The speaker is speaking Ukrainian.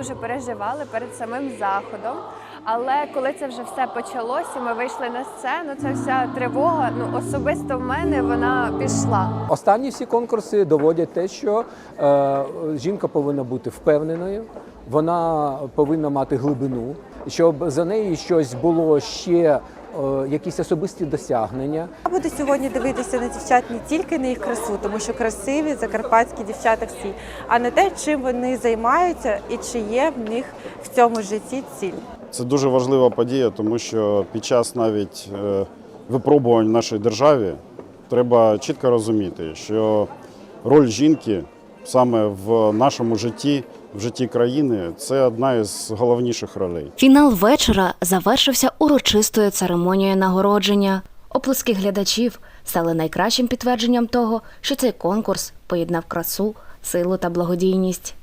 Дуже переживали перед самим заходом. Але коли це вже все почалося, ми вийшли на сцену, ця вся тривога, ну особисто в мене вона пішла. Останні всі конкурси доводять те, що е, жінка повинна бути впевненою, вона повинна мати глибину, щоб за нею щось було ще якісь особисті досягнення. Я буду сьогодні дивитися на дівчат не тільки на їх красу, тому що красиві закарпатські дівчата всі, а на те, чим вони займаються і чи є в них в цьому житті ціль. Це дуже важлива подія, тому що під час навіть е, випробувань в нашій державі треба чітко розуміти, що роль жінки саме в нашому житті, в житті країни це одна із головніших ролей. Фінал вечора завершився урочистою церемонією нагородження. Оплески глядачів стали найкращим підтвердженням того, що цей конкурс поєднав красу, силу та благодійність.